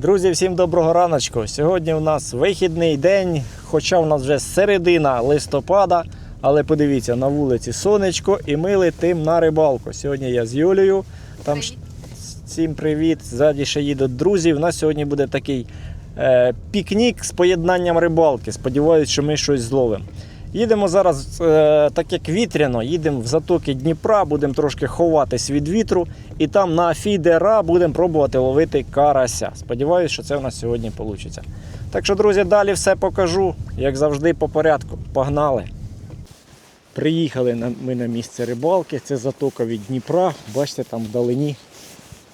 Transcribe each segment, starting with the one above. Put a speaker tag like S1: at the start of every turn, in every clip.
S1: Друзі, всім доброго раночку. Сьогодні у нас вихідний день, хоча у нас вже середина листопада, але подивіться, на вулиці сонечко і ми летим на рибалку. Сьогодні я з Юлією. Там ж- всім привіт. Ззаді ще їдуть друзі. У нас сьогодні буде такий е, пікнік з поєднанням рибалки. Сподіваюсь, що ми щось зловимо. Їдемо зараз, е, так як вітряно, їдемо в затоки Дніпра, будемо трошки ховатись від вітру, і там на фідера будемо пробувати ловити карася. Сподіваюсь, що це у нас сьогодні вийде. Так що, друзі, далі все покажу, як завжди, по порядку. Погнали! Приїхали ми на місце рибалки, це затока від Дніпра. Бачите, там вдалині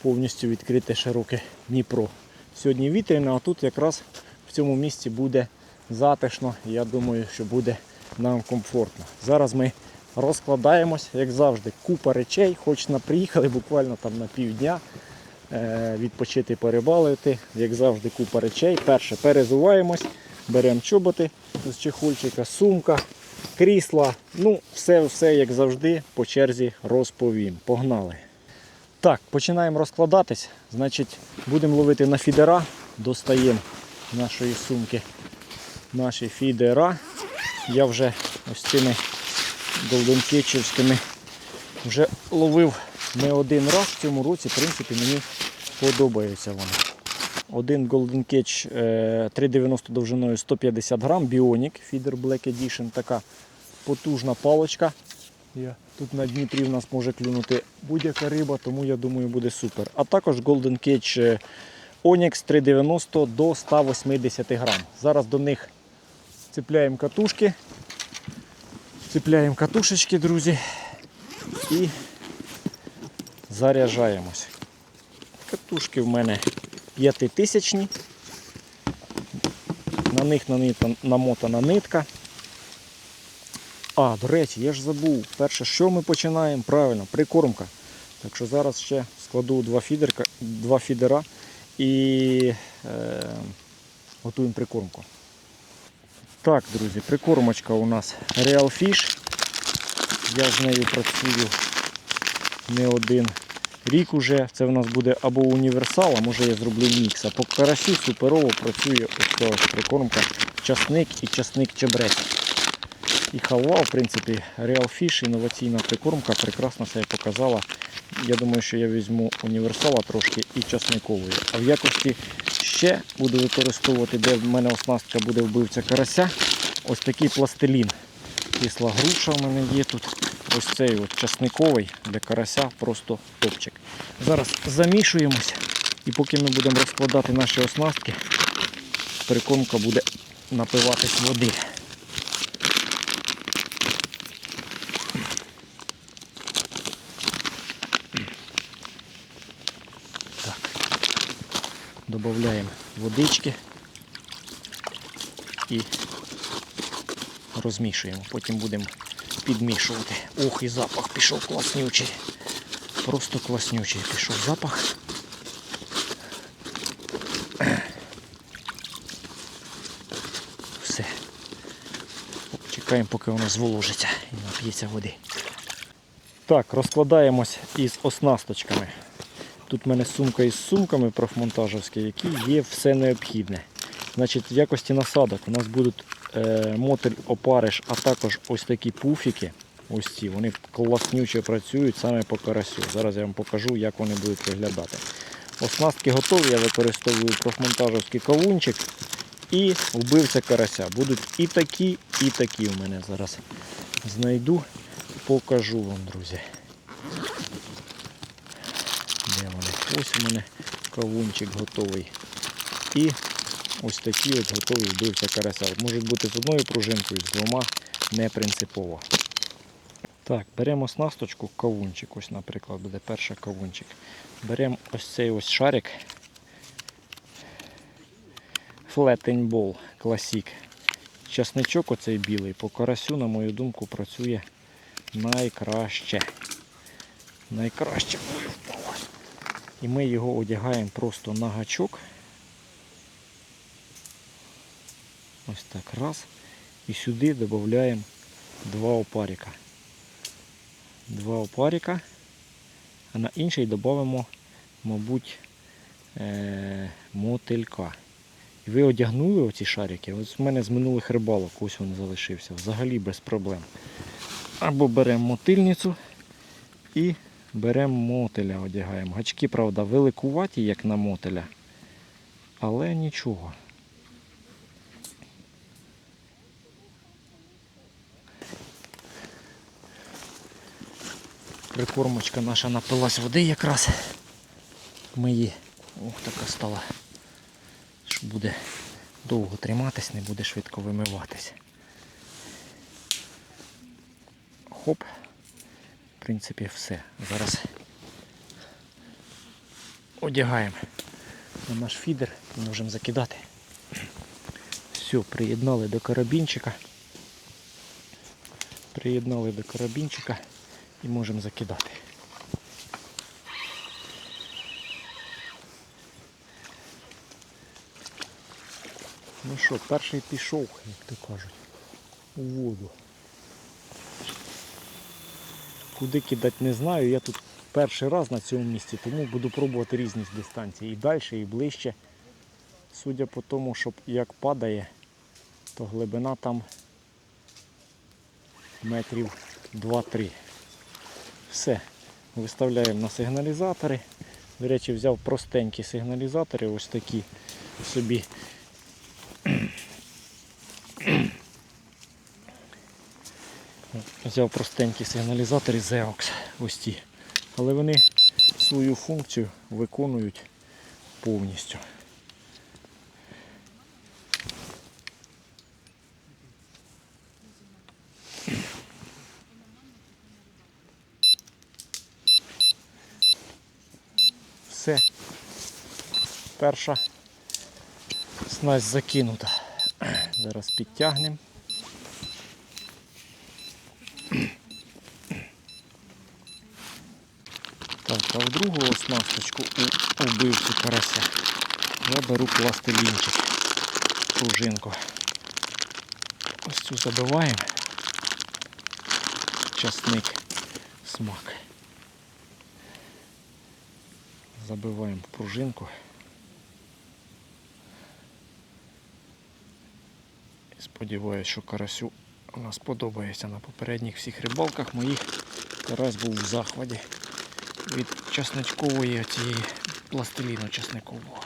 S1: повністю відкрите широке Дніпро. Сьогодні вітряно, а тут якраз в цьому місці буде затишно. Я думаю, що буде нам комфортно. Зараз ми розкладаємось, як завжди, купа речей. Хоч на приїхали буквально там на півдня е, відпочити, порибалити. Як завжди, купа речей. Перше перезуваємось, беремо чоботи з чехольчика, сумка, крісла. Ну, все, все як завжди, по черзі розповім. Погнали. Так, починаємо розкладатись. Значить, будемо ловити на фідера. Достаємо нашої сумки наші фідера. Я вже ось цими голденкетчівськими вже ловив не один раз в цьому році. В принципі, мені подобаються вони. Один Golden Catch е, 3,90 довжиною 150 грам, Bionic Feeder Black Edition, така потужна палочка. Тут на Дніпрі в нас може клюнути будь-яка риба, тому я думаю буде супер. А також Golden Catch е, Onyx 390 до 180 грам. Зараз до них цепляємо катушки. Цепляємо катушечки, друзі, і заряджаємось. Катушки в мене п'ятитисячні. На них намотана нитка. А, до речі, я ж забув. Перше, що ми починаємо? Правильно, прикормка. Так що зараз ще складу два, фідерка, два фідера і е, готуємо прикормку. Так, друзі, прикормочка у нас Real Fish. Я з нею працюю не один рік уже. Це в нас буде або універсал, а може я зроблю мікс. А по карасі суперово працює ось прикормка часник і часник чебрець. І халва, в принципі, Real Fish, інноваційна прикормка, прекрасно себе показала. Я думаю, що я візьму універсала трошки і часникової. А в якості ще буду використовувати, де в мене оснастка буде вбивця карася. Ось такий пластилін. Кисла груша в мене є тут. Ось цей от часниковий для карася просто топчик. Зараз замішуємось і поки ми будемо розкладати наші оснастки, прикормка буде напиватись води. Так. Додаємо водички і розмішуємо. Потім будемо підмішувати. Ух, і запах пішов класнючий. Просто класнючий пішов запах. Все. Чекаємо, поки воно зволожиться і нап'ється води. Так, розкладаємось із оснасточками. Тут в мене сумка із сумками профмонтажівські, які є все необхідне. Значить, в якості насадок у нас будуть е, мотель опариш, а також ось такі пуфіки. Ось ці, вони класнюче працюють саме по карасю. Зараз я вам покажу, як вони будуть виглядати. Оснастки готові, я використовую профмонтажівський кавунчик і вбивця карася. Будуть і такі, і такі у мене зараз знайду, покажу вам, друзі. Де вони? Ось у мене кавунчик готовий. І ось такі от готові вбивця карася. Можуть бути з одною пружинкою, з двома не принципово. Так, беремо оснасточку, кавунчик. Ось, наприклад, буде перший кавунчик. Беремо ось цей ось шарик. Ball Classic. Часничок оцей білий по карасю, на мою думку, працює найкраще. Найкраще. Ой. І ми його одягаємо просто на гачок. Ось так раз. І сюди додаємо два опарика. Два опарика. А на інший додамо, мабуть, е, мотилька. І ви одягнули оці шарики. Ось в мене з минулих рибалок ось він залишився. Взагалі без проблем. Або беремо мотильницю і беремо мотиля, одягаємо. Гачки, правда, великуваті, як на мотиля. Але нічого. Прикормочка наша напилась води якраз. Ми її. Ох, така стала. Що буде довго триматись, не буде швидко вимиватись. Хоп. В принципі, все. Зараз одягаємо на наш фідер і можемо закидати. Все, приєднали до карабінчика. Приєднали до карабінчика і можемо закидати. Ну що, перший пішов, як то кажуть, у воду. Куди кидати не знаю, я тут перший раз на цьому місці, тому буду пробувати різні дистанції. І далі, і ближче. Судя по тому, що як падає, то глибина там метрів 2-3. Все. Виставляємо на сигналізатори. До речі, взяв простенькі сигналізатори, ось такі собі. Взяв простенькі сигналізатори Xeox, ось ті. Але вони свою функцію виконують повністю. Все. Перша снасть закинута. Зараз підтягнемо. Так, а в другу оснасточку у вбивцю карася я беру пластилінчик, пружинку. Ось цю забиваємо. Часник, смак. Забиваємо в пружинку. І сподіваюся, що карасю у нас подобається на попередніх всіх рибалках моїх. Карась був в захваті від часничкової цієї пластиліну часникового.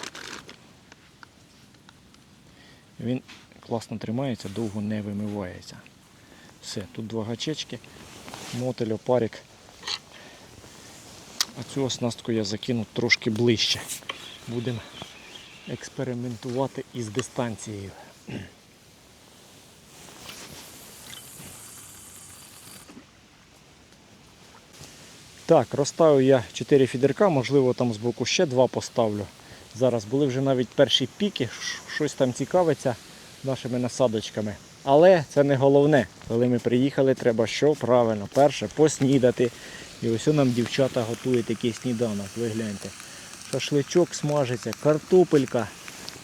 S1: Він класно тримається, довго не вимивається. Все, тут два гачечки, мотель, опарик. А цю оснастку я закину трошки ближче. Будемо експериментувати із дистанцією. Так, розставив я 4 фідерка, можливо там з боку ще два поставлю. Зараз були вже навіть перші піки, щось там цікавиться нашими насадочками. Але це не головне. Коли ми приїхали, треба що? Правильно, перше поснідати. І ось нам дівчата готують такий сніданок. Ви гляньте. Шашличок смажиться, картопелька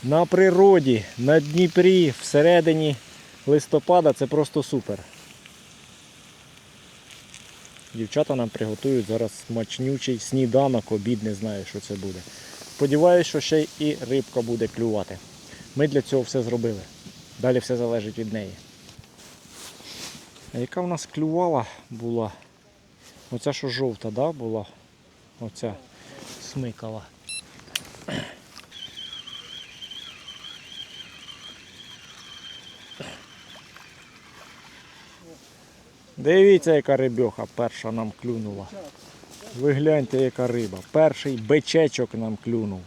S1: на природі, на Дніпрі, всередині листопада це просто супер. Дівчата нам приготують зараз смачнючий сніданок, обід, не знаю, що це буде. Сподіваюсь, що ще і рибка буде клювати. Ми для цього все зробили. Далі все залежить від неї. А яка в нас клювала була? Оця що жовта, да, була? Оця смикала. Дивіться, яка рибьоха перша нам клюнула. Ви гляньте, яка риба. Перший бичечок нам клюнув.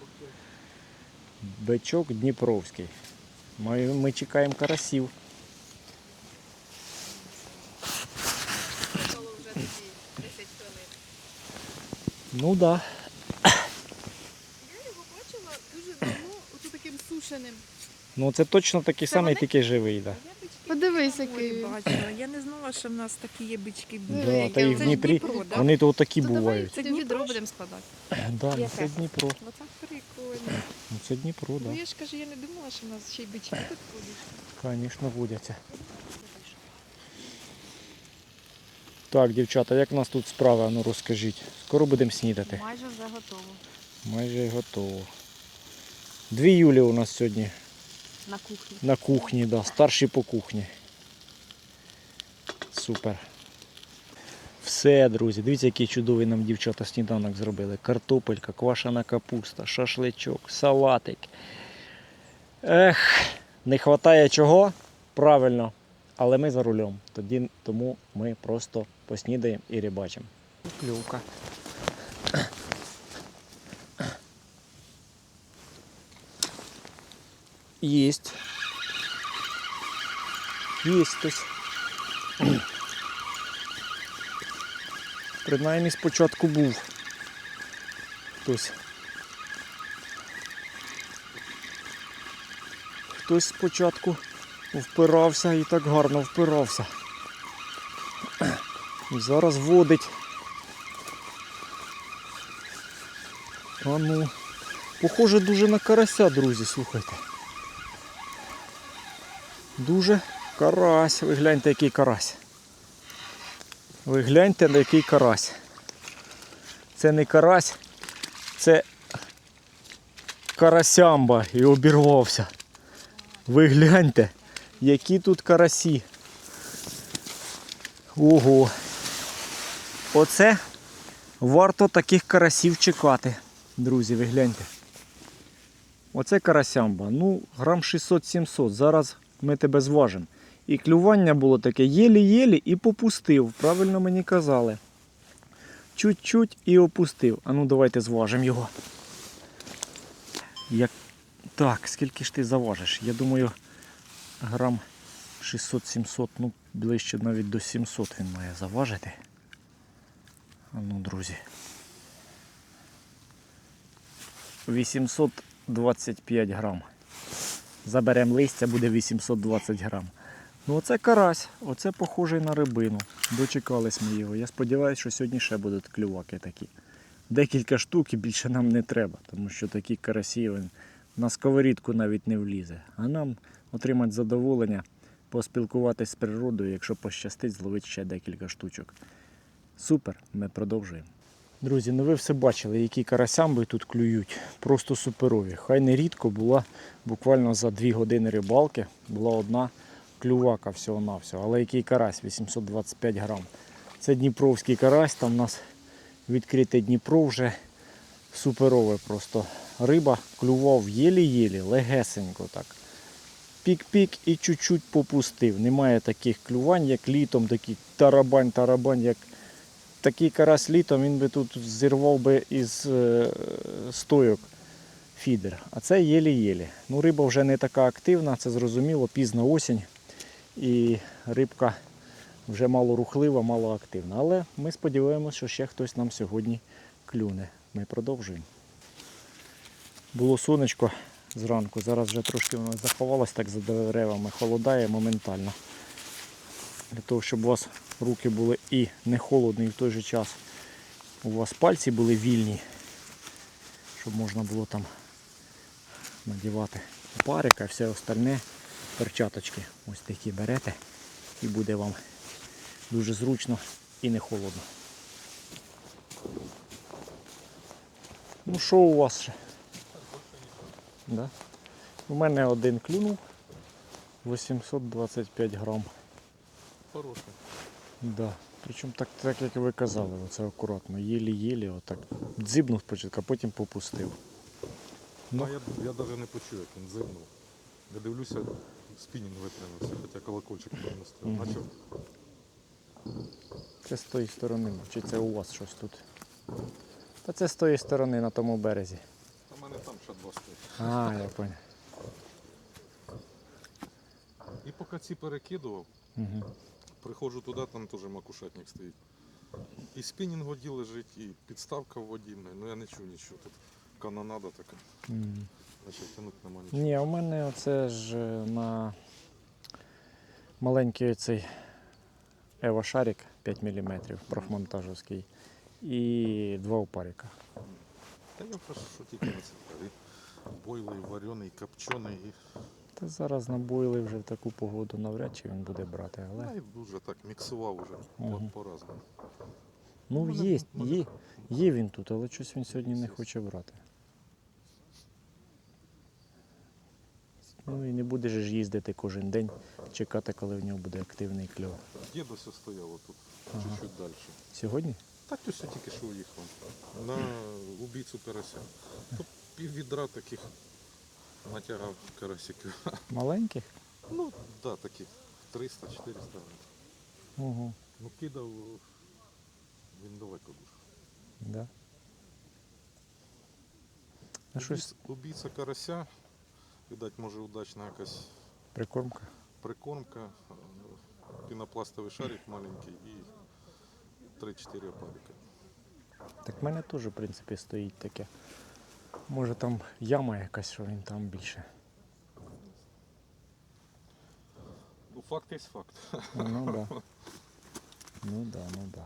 S1: Бичок Дніпровський. Ми, ми чекаємо карасів.
S2: Було вже тоді 10 хвилин.
S1: Ну так. Да.
S2: Я його бачила дуже давно, ото таким сушеним.
S1: Ну це точно такий
S2: Це
S1: самий,
S2: вони?
S1: тільки живий. Да.
S2: Я бички
S3: який.
S4: бачила. Я не знала, що в нас такі є бички.
S1: Да, та і в Дніпрі
S2: Дніпро,
S1: вони то такі
S2: То
S1: бувають.
S2: це відро будемо складати.
S1: Да, ну, це? Дніпро.
S2: Оце прикольно.
S1: Ну, це Дніпро,
S2: Ну я ж кажу, я не думала, що в нас ще й бички тут ходять.
S1: Звісно, водяться. Так, дівчата, як у нас тут справа? Ну розкажіть. Скоро будемо снідати.
S2: Майже вже готово.
S1: Майже готово. Дві Юлі у нас сьогодні
S2: На кухні.
S1: на кухні, да, старші по кухні. Супер. Все, друзі, дивіться, який чудовий нам дівчата сніданок зробили. Картопелька, квашена капуста, шашличок, салатик. Ех, не вистачає чого? Правильно. Але ми за рулем. Тоді, тому ми просто поснідаємо і рибачимо. Клювка. Єсть. Єсть хтось. Принаймні спочатку був хтось. Хтось спочатку впирався і так гарно впирався. Зараз водить. А ну, похоже дуже на карася, друзі, слухайте. Дуже карась. Ви гляньте, який карась. Ви гляньте, на який карась. Це не карась, це карасямба і обірвався. Ви гляньте, які тут карасі. Ого. Оце варто таких карасів чекати. Друзі, ви гляньте. Оце карасямба. Ну, грам 600-700. Зараз ми тебе зважимо. І клювання було таке єлі-єлі і попустив. Правильно мені казали. Чуть-чуть і опустив. А ну давайте зважимо його. Як... Так, скільки ж ти заважиш? Я думаю, грам 600-700, ну ближче навіть до 700 він має заважити. А ну, друзі. 825 грам. Заберемо листя, буде 820 грам. Ну оце карась, оце похожий на рибину. Дочекались ми його. Я сподіваюся, що сьогодні ще будуть клюваки такі. Декілька штук і більше нам не треба, тому що такі карасі він на сковорідку навіть не влізе. А нам отримати задоволення, поспілкуватись з природою, якщо пощастить, зловити ще декілька штучок. Супер, ми продовжуємо. Друзі, ну ви все бачили, які карасямби тут клюють. Просто суперові. Хай не рідко була буквально за 2 години рибалки, була одна клювака всього-навсього. Але який карась 825 грам. Це Дніпровський карась, там у нас відкрите Дніпро вже суперове просто. Риба клював єлі-єлі, легесенько так. Пік-пік і чуть-чуть попустив. Немає таких клювань, як літом, такий тарабань-тарабань, як такий карась літом, він би тут зірвав би із е, стойок фідер. А це єлі-єлі. Ну, риба вже не така активна, це зрозуміло, пізна осінь. І рибка вже мало рухлива, мало активна. Але ми сподіваємося, що ще хтось нам сьогодні клюне. Ми продовжуємо. Було сонечко зранку, зараз вже трошки воно заховалось так за деревами, холодає моментально. Для того, щоб у вас руки були і не холодні, і в той же час у вас пальці були вільні, щоб можна було там надівати парика і все остальне. Перчаточки ось такі берете і буде вам дуже зручно і не холодно. Ну що у вас ще? Да? У мене один клюнув 825 грам.
S3: Хороший.
S1: Да. Причому так, так як ви казали, оце акуратно, єлі-єлі, отак. Дзибнув спочатку, а потім попустив. Ну.
S3: А я, я навіть не почув, як він зирнув. Я дивлюся, спінінг витримався, хоча колокольчик перенести.
S1: Мгм.
S3: Начав
S1: Це з тої сторони, чи це у вас щось тут? Та це з тої сторони на тому березі.
S3: у мене там ще два стоїть.
S1: А, я понял.
S3: І поки ці перекидував,
S1: Угу.
S3: приходжу туди, там теж макушатник стоїть. І спінінг в воді лежить, і підставка в воді. Ну я не чув нічого. Тут канонада така, значить тянути нема нічого.
S1: Ні, у мене оце ж е, на маленький цей Ева Шарик 5 мм профмонтажовський і два опарика.
S3: Та я просто що тільки на це. Бойлий, варений, копчений. І...
S1: Та зараз набоїли вже в таку погоду навряд чи він буде брати, але.
S3: І дуже так міксував уже
S1: Мгм.
S3: по- по-разному.
S1: Ну, є, є, є він тут, але щось він сьогодні не хоче брати. Ну і не будеш ж їздити кожен день, чекати, коли в нього буде активний кльов.
S3: Дідусь стояв тут,
S1: Ага.
S3: чуть-чуть далі.
S1: Сьогодні?
S3: Так ось тільки що уїхав. На убійцю карася. Тут пів відра таких натягав карасиків.
S1: Маленьких?
S3: Ну, так, да, таких 300-400 грамів.
S1: Угу.
S3: Ну кидав він далеко дуже.
S1: Да. А щось
S3: Убійця карася, видать, може удачна якась
S1: прикормка.
S3: прикормка, е, пінопластовий шарик маленький і 3-4 опарика.
S1: Так в мене теж, в принципі, стоїть таке. Може там яма якась, що він там більше.
S3: Ну, факт є факт.
S1: Ну да. Ну да, ну да.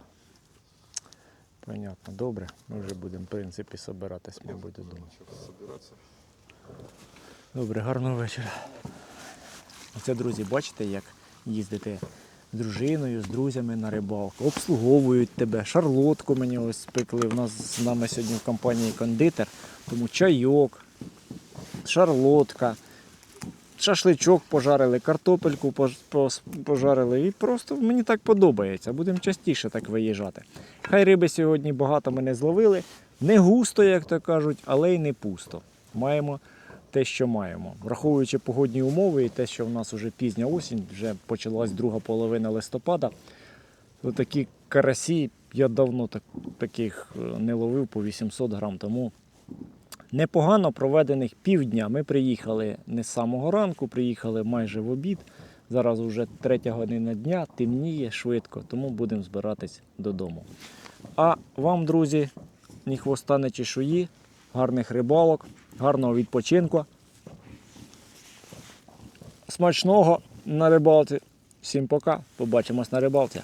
S1: Понятно. Добре. Ми вже будемо, в принципі, собиратись, мабуть, додому.
S3: Почав збиратися.
S1: Добре, гарного вечора. Оце, друзі, бачите, як їздити з дружиною, з друзями на рибалку. Обслуговують тебе. Шарлотку мені ось спекли. У нас з нами сьогодні в компанії кондитер. Тому чайок, шарлотка, шашличок пожарили, картопельку пожарили. І просто мені так подобається. Будемо частіше так виїжджати. Хай риби сьогодні багато ми не зловили. Не густо, як то кажуть, але й не пусто. Маємо те, що маємо. Враховуючи погодні умови і те, що в нас вже пізня осінь, вже почалась друга половина листопада, то такі карасі я давно так, таких е, не ловив по 800 грам. Тому непогано проведених півдня. Ми приїхали не з самого ранку, приїхали майже в обід. Зараз вже третя година дня, темніє швидко, тому будемо збиратись додому. А вам, друзі, ні хвоста, ні чешуї, гарних рибалок, гарного відпочинку. Смачного на рибалці. Всім пока. Побачимось на рибалці.